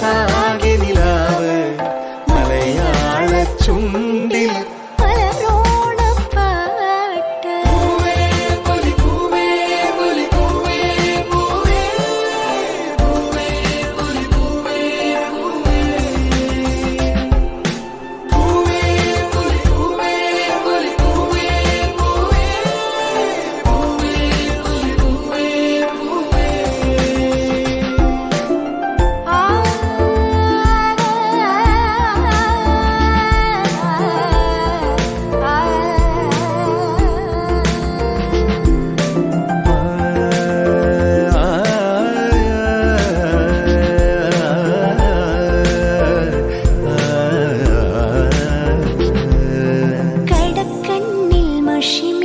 മനസ്സാകെ നിലാവ് മലയാള ചുണ്ടിൽ খুশি